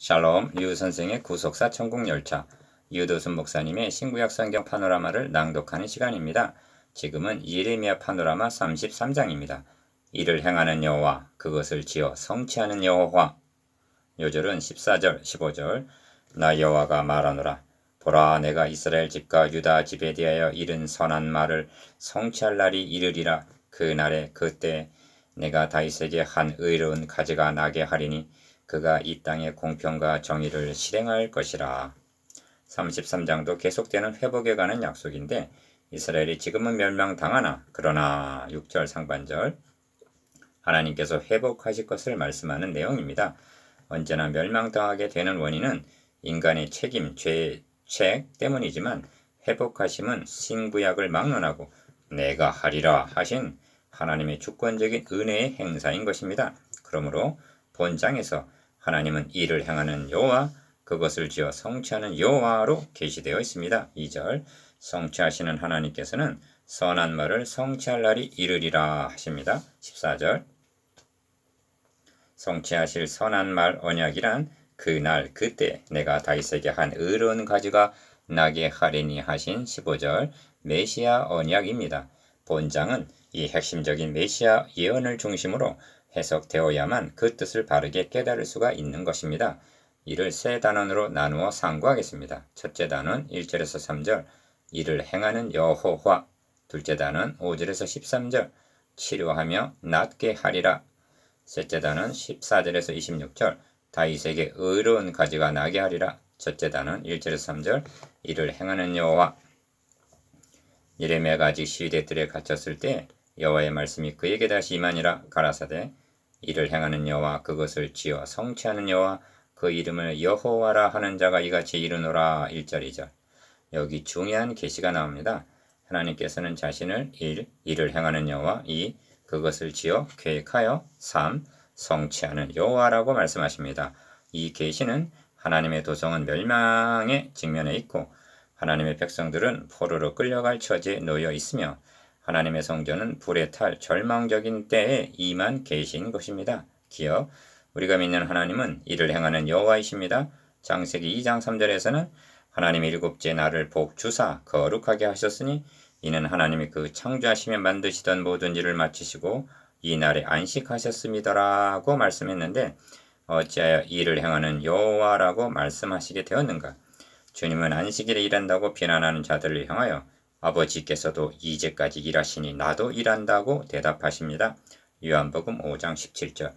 샬롬 류 선생의 구속사 천국 열차 유도순 목사님의 신구약 성경 파노라마를 낭독하는 시간입니다. 지금은 예레미야 파노라마 33장입니다. 이를 행하는 여호와 그것을 지어 성취하는 여호와 요절은 14절 15절 나 여호와가 말하노라 보라 내가 이스라엘 집과 유다 집에 대하여 이른 선한 말을 성취할 날이 이르리라 그 날에 그때 내가 다윗에게 한 의로운 가지가 나게 하리니 그가 이 땅의 공평과 정의를 실행할 것이라. 33장도 계속되는 회복에 관한 약속인데 이스라엘이 지금은 멸망당하나 그러나 6절 상반절 하나님께서 회복하실 것을 말씀하는 내용입니다. 언제나 멸망당하게 되는 원인은 인간의 책임, 죄, 책 때문이지만 회복하심은 신구약을 막론하고 내가 하리라 하신 하나님의 주권적인 은혜의 행사인 것입니다. 그러므로 본장에서 하나님은 일을 행하는 여호와 그것을 지어 성취하는 여호와로 계시되어 있습니다. 2절 성취하시는 하나님께서는 선한 말을 성취할 날이 이르리라 하십니다. 14절 성취하실 선한 말 언약이란 그날 그때 내가 다윗에게 한 의로운 가지가 나게 하리니 하신 15절 메시아 언약입니다. 본장은 이 핵심적인 메시아 예언을 중심으로 해석되어야만 그 뜻을 바르게 깨달을 수가 있는 것입니다. 이를 세 단원으로 나누어 상고하겠습니다. 첫째 단원 1절에서 3절 이를 행하는 여호와. 둘째 단원 5절에서 13절 치료하며 낫게 하리라. 셋째 단원 14절에서 26절 다윗에게 의로운 가지가 나게 하리라. 첫째 단원 1절에서 3절 이를 행하는 여호와. 예레미야가 아직 시위대 뜰에 갇혔을 때 여호와의 말씀이 그에게 다시 임하니라. 가라사대 이를 행하는 여호와 그것을 지어 성취하는 여호와 그 이름을 여호와라 하는 자가 이같이 이르노라 1절 2절 여기 중요한 계시가 나옵니다. 하나님께서는 자신을 1. 일을 행하는 여호와 2. 그것을 지어 계획하여 3. 성취하는 여호와라고 말씀하십니다. 이 계시는 하나님의 도성은 멸망에 직면해 있고 하나님의 백성들은 포로로 끌려갈 처지에 놓여 있으며 하나님의 성전은 불에 탈 절망적인 때에 임한 계시인 것입니다. 기억 우리가 믿는 하나님은 이를 행하는 여호와이십니다. 장세기 2장 3절에서는 하나님이 일곱째 날을 복 주사 거룩하게 하셨으니 이는 하나님이 그 창조하시며 만드시던 모든 일을 마치시고 이 날에 안식하셨습니다라고 말씀했는데 어찌하여 이를 행하는 여호와라고 말씀하시게 되었는가? 주님은 안식일에 일한다고 비난하는 자들을 향하여 아버지께서도 이제까지 일하시니 나도 일한다고 대답하십니다. 요한복음 5장 17절.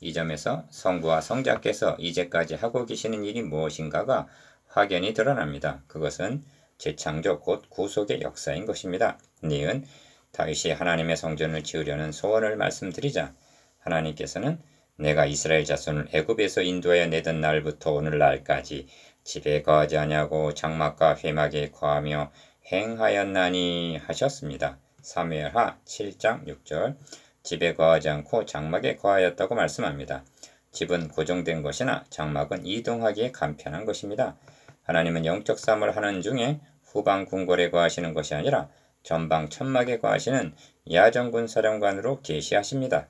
이 점에서 성부와 성자께서 이제까지 하고 계시는 일이 무엇인가가 확연히 드러납니다. 그것은 재창조 곧 구속의 역사인 것입니다. 니은 다윗이 하나님의 성전을 지으려는 소원을 말씀드리자 하나님께서는 내가 이스라엘 자손을 애굽에서 인도하여 내던 날부터 오늘날까지 집에 거하지 아니하고 장막과 회막에 거하며 행하였나니 하셨습니다. 사무엘하 7장 6절 집에 거하지 않고 장막에 거하였다고 말씀합니다. 집은 고정된 것이나 장막은 이동하기에 간편한 것입니다. 하나님은 영적 싸움을 하는 중에 후방 궁궐에 거하시는 것이 아니라 전방 천막에 거하시는 야정군 사령관으로 계시하십니다.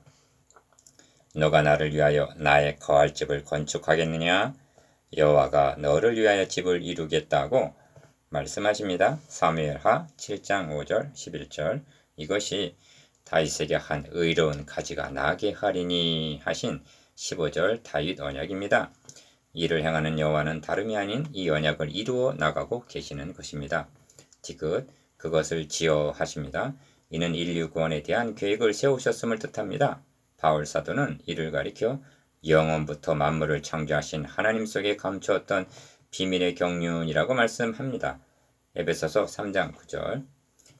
너가 나를 위하여 나의 거할 집을 건축하겠느냐? 여호와가 너를 위하여 집을 이루겠다고 말씀하십니다. 사무엘하 7장 5절 11절 이것이 다윗에게 한 의로운 가지가 나게 하리니 하신 15절 다윗 언약입니다. 이를 행하는 여호와는 다름이 아닌 이 언약을 이루어 나가고 계시는 것입니다. 디귿 그것을 지어 하십니다. 이는 인류 구원에 대한 계획을 세우셨음을 뜻합니다. 바울 사도는 이를 가리켜 영원부터 만물을 창조하신 하나님 속에 감추었던 비밀의 경륜이라고 말씀합니다. 에베소서 3장 9절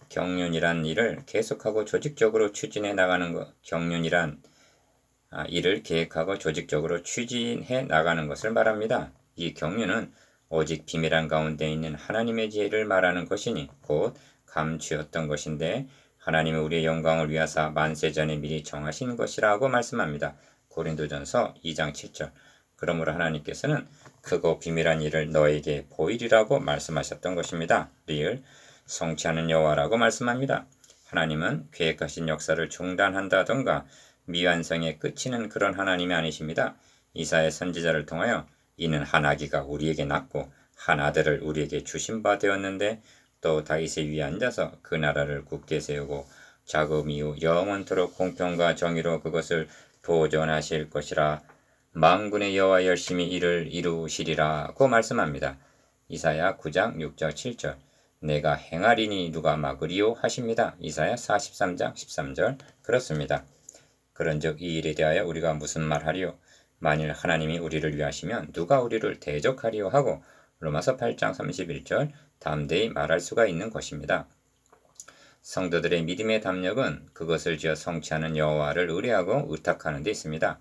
경륜이란 일을 계속하고 조직적으로 추진해 나가는 것, 경륜이란 아, 일을 계획하고 조직적으로 추진해 나가는 것을 말합니다. 이 경륜은 오직 비밀한 가운데 있는 하나님의 지혜를 말하는 것이니 곧 감추었던 것인데 하나님의 우리의 영광을 위하사 만세 전에 미리 정하신 것이라고 말씀합니다. 고린도전서 2장 7절. 그러므로 하나님께서는 크고 비밀한 일을 너에게 보이리라고 말씀하셨던 것입니다. 리을 성취하는 여호와라고 말씀합니다. 하나님은 계획하신 역사를 중단한다던가 미완성에 끝이는 그런 하나님이 아니십니다. 이사의 선지자를 통하여 이는 한 아기가 우리에게 낳고 한 아들을 우리에게 주신 바 되었는데 또 다윗의 위에 앉아서 그 나라를 굳게 세우고 자금 이후 영원토록 공평과 정의로 그것을 보존하실 것이라 만군의 여호와 열심히 이를 이루시리라고 말씀합니다. 이사야 9장 6절 7절 내가 행하리니 누가 막으리요 하십니다. 이사야 43장 13절 그렇습니다. 그런즉 이 일에 대하여 우리가 무슨 말하리요? 만일 하나님이 우리를 위하시면 누가 우리를 대적하리요 하고 로마서 8장 31절 담대히 말할 수가 있는 것입니다. 성도들의 믿음의 담력은 그것을 지어 성취하는 여호와를 의뢰하고 의탁하는 데 있습니다.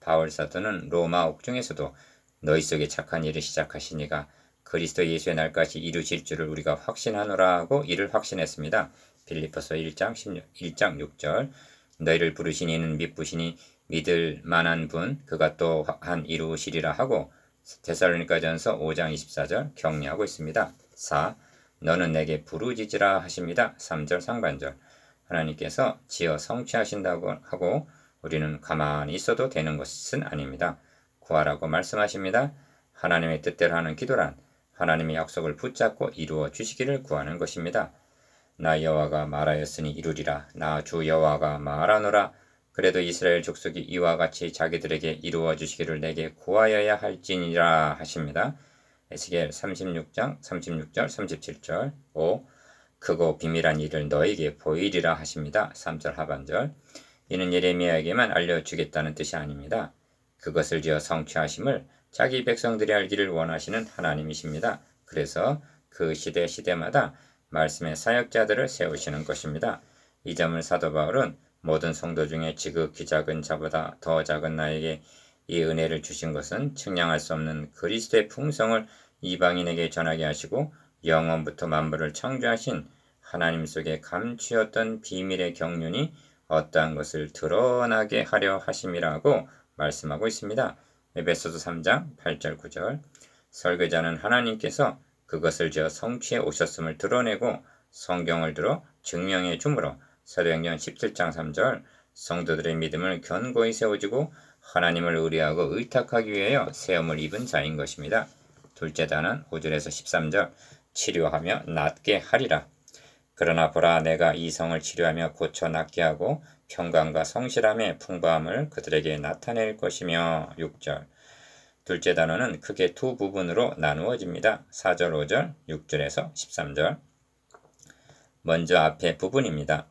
바울 사도는 로마 옥중에서도 너희 속에 착한 일을 시작하시니가 그리스도 예수의 날까지 이루실 줄을 우리가 확신하노라 하고 이를 확신했습니다. 빌리포서 1장 16, 1장 6절 너희를 부르신 이는 믿부시니 믿을 만한 분 그가 또한 이루시리라 하고 데살로니가전서 5장 24절 격려하고 있습니다. 4. 너는 내게 부르짖으라 하십니다. 3절 상반절 하나님께서 지어 성취하신다고 하고 우리는 가만히 있어도 되는 것은 아닙니다. 구하라고 말씀하십니다. 하나님의 뜻대로 하는 기도란 하나님의 약속을 붙잡고 이루어 주시기를 구하는 것입니다. 나 여호와가 말하였으니 이루리라. 나 주 여호와가 말하노라. 그래도 이스라엘 족속이 이와 같이 자기들에게 이루어 주시기를 내게 구하여야 할지니라 하십니다. 에스겔 36장 36절 37절 5. 크고 비밀한 일을 너에게 보이리라 하십니다. 3절 하반절 이는 예레미야에게만 알려주겠다는 뜻이 아닙니다. 그것을 지어 성취하심을 자기 백성들이 알기를 원하시는 하나님이십니다. 그래서 그 시대 시대마다 말씀의 사역자들을 세우시는 것입니다. 이 점을 사도 바울은 모든 성도 중에 지극히 작은 자보다 더 작은 나에게 이 은혜를 주신 것은 측량할 수 없는 그리스도의 풍성을 이방인에게 전하게 하시고 영원부터 만물을 창조하신 하나님 속에 감추었던 비밀의 경륜이 어떠한 것을 드러나게 하려 하심이라고 말씀하고 있습니다. 에베소서 3장 8절 9절 설계자는 하나님께서 그것을 지어 성취해 오셨음을 드러내고 성경을 들어 증명해 주므로 사도행전 17장 3절 성도들의 믿음을 견고히 세워주고 하나님을 의뢰하고 의탁하기 위하여 세움을 입은 자인 것입니다. 둘째 단은 5절에서 13절 치료하며 낫게 하리라. 그러나 보라 내가 이 성을 치료하며 고쳐 낫게 하고 평강과 성실함의 풍부함을 그들에게 나타낼 것이며 6절 둘째 단어는 크게 두 부분으로 나누어집니다. 4절, 5절, 6절에서 13절 먼저 앞에 부분입니다.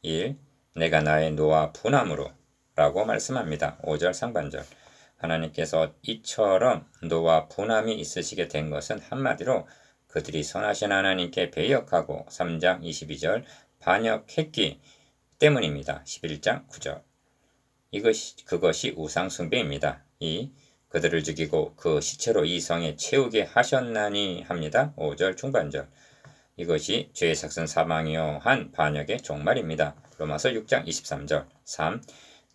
1. 내가 나의 노와 분함으로 라고 말씀합니다. 5절 상반절 하나님께서 이처럼 노와 분함이 있으시게 된 것은 한마디로 그들이 선하신 하나님께 배역하고 3장 22절 반역했기 때문입니다. 11장 9절 이것이 그것이 우상 숭배입니다. 2. 그들을 죽이고 그 시체로 이 성에 채우게 하셨나니 합니다. 5절 중반절. 이것이 죄의 삭선 사망이요 한 반역의 종말입니다. 로마서 6장 23절. 3.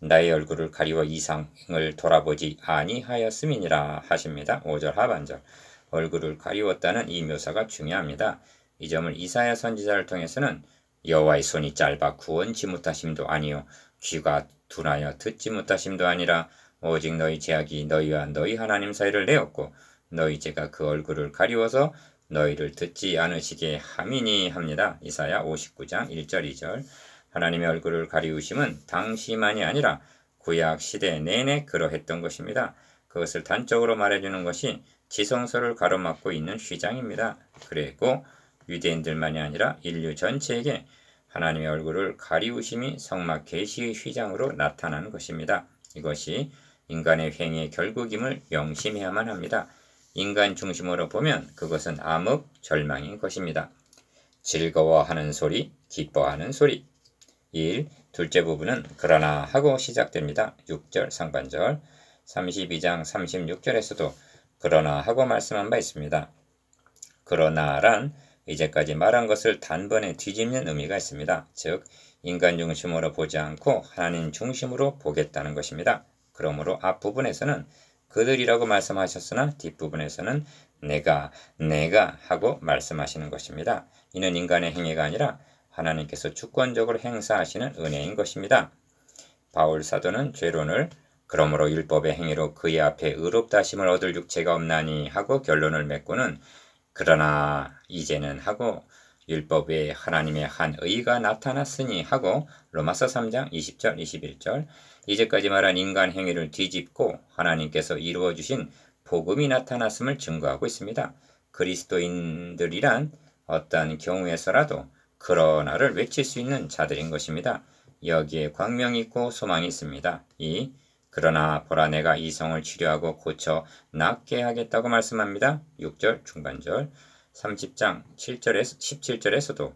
나의 얼굴을 가리워 이상을 돌아보지 아니하였음이니라 하십니다. 5절 하반절. 얼굴을 가리웠다는 이 묘사가 중요합니다. 이 점을 이사야 선지자를 통해서는 여호와의 손이 짧아 구원치 못하심도 아니요 귀가 둔하여 듣지 못하심도 아니라 오직 너희 제약이 너희와 너희 하나님 사이를 내었고 너희 제가 그 얼굴을 가리워서 너희를 듣지 않으시게 함이니 합니다. 이사야 59장 1절 2절 하나님의 얼굴을 가리우심은 당시만이 아니라 구약 시대 내내 그러했던 것입니다. 그것을 단적으로 말해주는 것이 지성소를 가로막고 있는 휘장입니다. 그리고 유대인들만이 아니라 인류 전체에게 하나님의 얼굴을 가리우심이 성막 계시의 휘장으로 나타나는 것입니다. 이것이 인간의 행위의 결국임을 명심해야만 합니다. 인간 중심으로 보면 그것은 암흑 절망인 것입니다. 즐거워하는 소리, 기뻐하는 소리. 1. 둘째 부분은 그러나 하고 시작됩니다. 6절 상반절 32장 36절에서도 그러나 하고 말씀한 바 있습니다. 그러나란 이제까지 말한 것을 단번에 뒤집는 의미가 있습니다. 즉 인간 중심으로 보지 않고 하나님 중심으로 보겠다는 것입니다. 그러므로 앞부분에서는 그들이라고 말씀하셨으나 뒷부분에서는 내가 내가 하고 말씀하시는 것입니다. 이는 인간의 행위가 아니라 하나님께서 주권적으로 행사하시는 은혜인 것입니다. 바울 사도는 죄론을 그러므로 율법의 행위로 그의 앞에 의롭다 하심을 얻을 육체가 없나니 하고 결론을 맺고는 그러나 이제는 하고 율법 외에 하나님의 한 의가 나타났으니 하고 로마서 3장 20절 21절 이제까지 말한 인간 행위를 뒤집고 하나님께서 이루어 주신 복음이 나타났음을 증거하고 있습니다. 그리스도인들이란 어떠한 경우에서라도 그러나를 외칠 수 있는 자들인 것입니다. 여기에 광명이 있고 소망이 있습니다. 이 그러나 보라 내가 이 성을 치료하고 고쳐 낫게 하겠다고 말씀합니다. 6절 중반절 30장 7절에서 17절에서도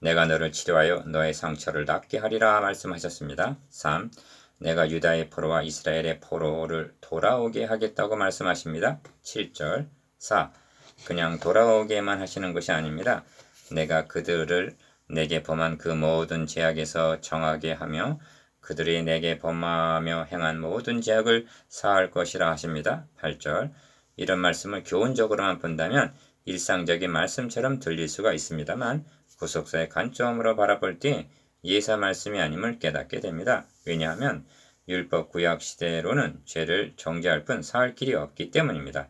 내가 너를 치료하여 너의 상처를 낫게 하리라 말씀하셨습니다. 3. 내가 유다의 포로와 이스라엘의 포로를 돌아오게 하겠다고 말씀하십니다. 7절 4. 그냥 돌아오게만 하시는 것이 아닙니다. 내가 그들을 내게 범한 그 모든 죄악에서 정하게 하며 그들이 내게 범하며 행한 모든 죄악을 사할 것이라 하십니다. 8절 이런 말씀을 교훈적으로만 본다면 일상적인 말씀처럼 들릴 수가 있습니다만 구속사의 관점으로 바라볼 때 예사 말씀이 아님을 깨닫게 됩니다. 왜냐하면 율법 구약 시대로는 죄를 정죄할 뿐 사할 길이 없기 때문입니다.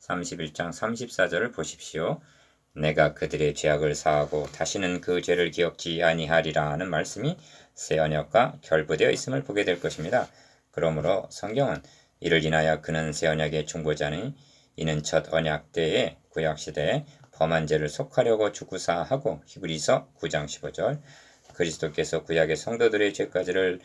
31장 34절을 보십시오. 내가 그들의 죄악을 사하고 다시는 그 죄를 기억지 아니하리라 하는 말씀이 새 언약과 결부되어 있음을 보게 될 것입니다. 그러므로 성경은 이를 인하여 그는 새 언약의 중보자니 이는 첫 언약 때에 구약 시대에 범한 죄를 속하려고 주구사하고 히브리서 9장 15절 그리스도께서 구약의 성도들의 죄까지를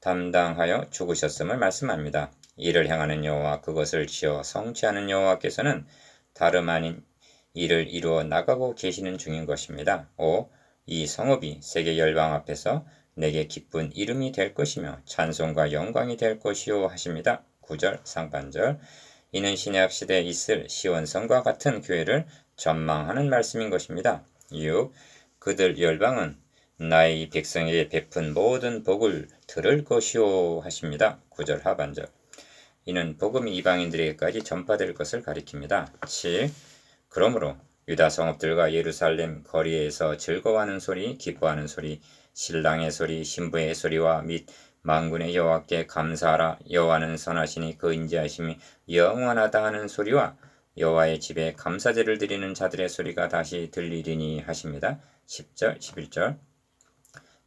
담당하여 죽으셨음을 말씀합니다. 이를 향하는 여호와 그것을 지어 성취하는 여호와께서는 다름 아닌 이를 이루어 나가고 계시는 중인 것입니다. 5. 이 성읍이 세계 열방 앞에서 내게 기쁜 이름이 될 것이며 찬송과 영광이 될 것이요 하십니다. 9절 상반절 이는 신약 시대에 있을 시원성과 같은 교회를 전망하는 말씀인 것입니다. 6. 그들 열방은 나의 백성에게 베푼 모든 복을 들을 것이요 하십니다. 9절 하반절 이는 복음이 이방인들에게까지 전파될 것을 가리킵니다. 7. 그러므로 유다 성읍들과 예루살렘 거리에서 즐거워하는 소리, 기뻐하는 소리, 신랑의 소리, 신부의 소리와 및 만군의 여호와께 감사하라 여호와는 선하시니 그 인자하심이 영원하다 하는 소리와 여호와의 집에 감사제를 드리는 자들의 소리가 다시 들리리니 하십니다. 10절 11절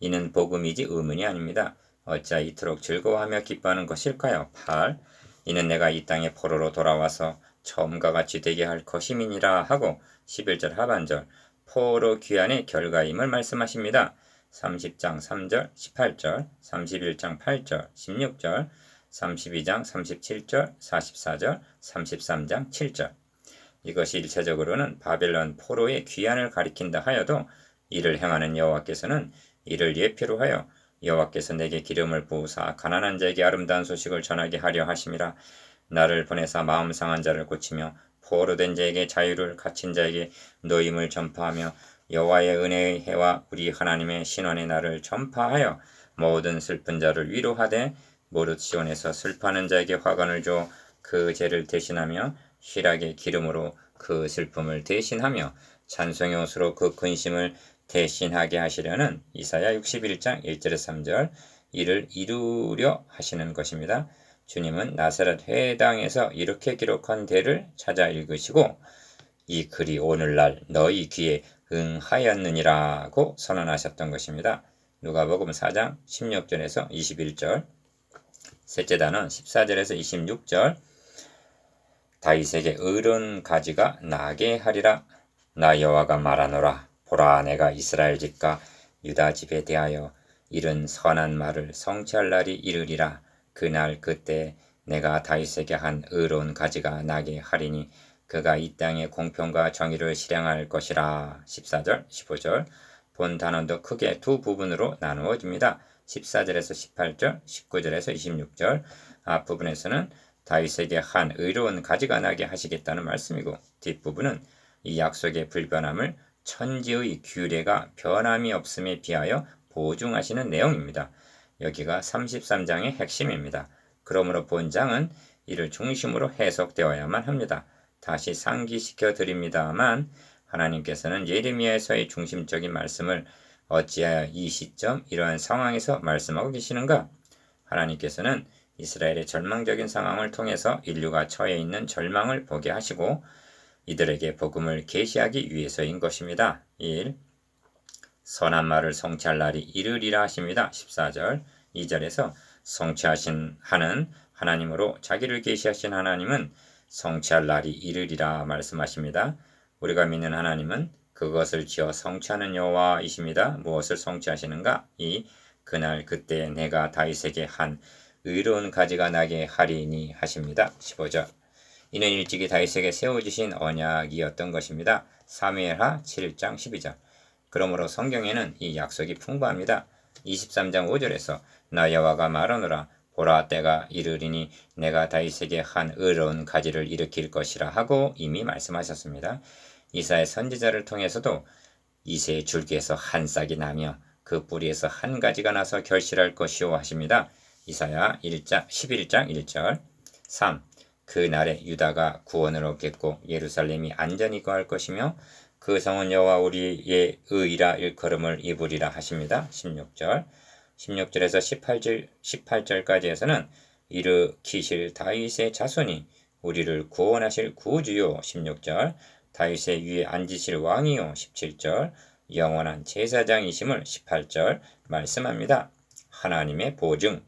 이는 복음이지 의문이 아닙니다. 어찌 이토록 즐거워하며 기뻐하는 것일까요? 8 이는 내가 이 땅에 포로로 돌아와서 처음과 같이 되게 할 것임이니라 하고 11절 하반절 포로 귀환의 결과임을 말씀하십니다. 30장 3절, 18절, 31장 8절, 16절, 32장 37절, 44절, 33장 7절. 이것이 일차적으로는 바벨론 포로의 귀환을 가리킨다 하여도 이를 행하는 여호와께서는 이를 예표로 하여 여호와께서 내게 기름을 부으사 가난한 자에게 아름다운 소식을 전하게 하려 하심이라 나를 보내사 마음 상한 자를 고치며 포로된 자에게 자유를 갇힌 자에게 노임을 전파하며 여호와의 은혜의 해와 우리 하나님의 신원의 날을 전파하여 모든 슬픈 자를 위로하되 모릇 시온에서 슬퍼하는 자에게 화관을 줘 그 죄를 대신하며 희락의 기름으로 그 슬픔을 대신하며 찬송의 옷으로 그 근심을 대신하게 하시려는 이사야 61장 1절에 3절 이를 이루려 하시는 것입니다. 주님은 나사렛 회당에서 이렇게 기록한 대를 찾아 읽으시고 이 글이 오늘날 너희 귀에 응하였느니라고 선언하셨던 것입니다. 누가복음 4장 16절에서 21절 셋째 단은 14절에서 26절. 다윗에게 의로운 가지가 나게 하리라. 나 여호와가 말하노라. 보라 내가 이스라엘 집과 유다 집에 대하여 이른 선한 말을 성취할 날이 이르리라. 그날 그때 내가 다윗에게 한 의로운 가지가 나게 하리니 그가 이 땅의 공평과 정의를 실행할 것이라 14절 15절 본 단원도 크게 두 부분으로 나누어집니다. 14절에서 18절 19절에서 26절 앞부분에서는 다윗에게 한 의로운 가지가 나게 하시겠다는 말씀이고 뒷부분은 이 약속의 불변함을 천지의 규례가 변함이 없음에 비하여 보증하시는 내용입니다. 여기가 33장의 핵심입니다. 그러므로 본장은 이를 중심으로 해석되어야만 합니다. 다시 상기시켜 드립니다만 하나님께서는 예레미야에서의 중심적인 말씀을 어찌하여 이 시점 이러한 상황에서 말씀하고 계시는가? 하나님께서는 이스라엘의 절망적인 상황을 통해서 인류가 처해 있는 절망을 보게 하시고 이들에게 복음을 계시하기 위해서인 것입니다. 1. 선한 말을 성취할 날이 이르리라 하십니다. 14절 2절에서 성취하신 하는 하나님으로 자기를 계시하신 하나님은 성취할 날이 이르리라 말씀하십니다. 우리가 믿는 하나님은 그것을 지어 성취하는 여호와이십니다. 무엇을 성취하시는가? 이 그날 그때 내가 다윗에게 한 의로운 가지가 나게 하리니 하십니다. 15절 이는 일찍이 다윗에게 세워주신 언약이었던 것입니다. 사무엘하 7장 12절 그러므로 성경에는 이 약속이 풍부합니다. 23장 5절에서 나 여호와가 말하노라 보라 때가 이르리니 내가 다윗에게 한 의로운 가지를 일으킬 것이라 하고 이미 말씀하셨습니다. 이사의 선지자를 통해서도 이새의 줄기에서 한 싹이 나며 그 뿌리에서 한 가지가 나서 결실할 것이오 하십니다. 이사야 1장 11장 1절 3. 그 날에 유다가 구원을 얻겠고 예루살렘이 안전히 거할 것이며 그 성은 여호와 우리의 의라 일컬음을 입으리라 하십니다. 16절 16절에서 18절 18절까지에서는 일으키실 다윗의 자손이 우리를 구원하실 구주요. 16절 다윗의 위에 앉으실 왕이요. 17절 영원한 제사장이심을 18절 말씀합니다. 하나님의 보증.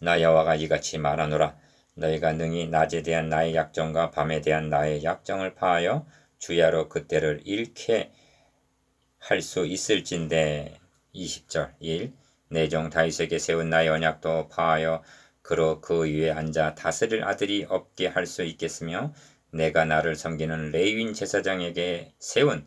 나 여호와가 이같이 말하노라. 너희가 능히 낮에 대한 나의 약정과 밤에 대한 나의 약정을 파하여 주야로 그때를 잃게 할 수 있을진데 20절 1 내종 다윗에게 세운 나의 언약도 파하여 그로 그 위에 앉아 다스릴 아들이 없게 할 수 있겠으며 내가 나를 섬기는 레위인 제사장에게 세운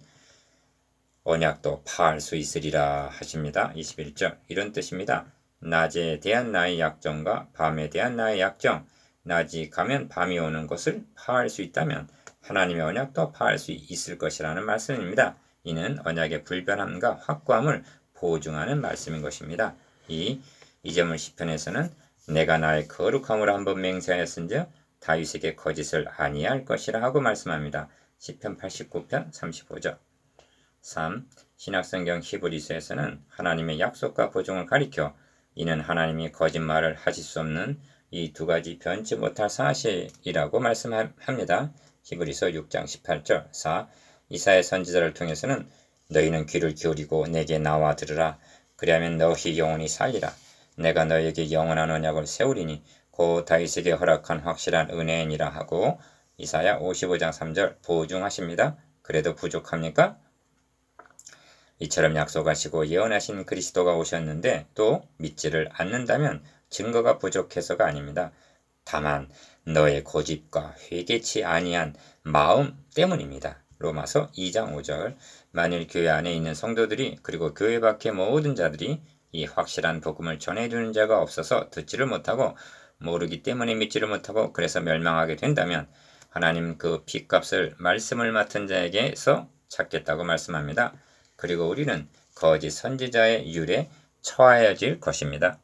언약도 파할 수 있으리라 하십니다. 21절 이런 뜻입니다. 낮에 대한 나의 약정과 밤에 대한 나의 약정 낮이 가면 밤이 오는 것을 파할 수 있다면 하나님의 언약도 파할 수 있을 것이라는 말씀입니다. 이는 언약의 불변함과 확고함을 보증하는 말씀인 것입니다. 이 이 점을 시편에서는 내가 나의 거룩함을 한번 맹세하였은즉 다윗에게 거짓을 아니할 것이라 하고 말씀합니다. 시편 89편 35절 3. 신약성경 히브리서에서는 하나님의 약속과 보증을 가리켜 이는 하나님이 거짓말을 하실 수 없는 이 두 가지 변치 못할 사실이라고 말씀합니다. 히브리서 6장 18절 4. 이사의 선지자를 통해서는 너희는 귀를 기울이고 내게 나와 들으라 그리하면 너희 영혼이 살리라 내가 너에게 영원한 언약을 세우리니 고 다윗에게 허락한 확실한 은혜니라 하고 이사야 55장 3절 보증하십니다. 그래도 부족합니까? 이처럼 약속하시고 예언하신 그리스도가 오셨는데 또 믿지를 않는다면 증거가 부족해서가 아닙니다. 다만 너의 고집과 회개치 아니한 마음 때문입니다. 로마서 2장 5절 만일 교회 안에 있는 성도들이 그리고 교회 밖의 모든 자들이 이 확실한 복음을 전해주는 자가 없어서 듣지를 못하고 모르기 때문에 믿지를 못하고 그래서 멸망하게 된다면 하나님 그 핏값을 말씀을 맡은 자에게서 찾겠다고 말씀합니다. 그리고 우리는 거짓 선지자의 율에 처하여질 것입니다.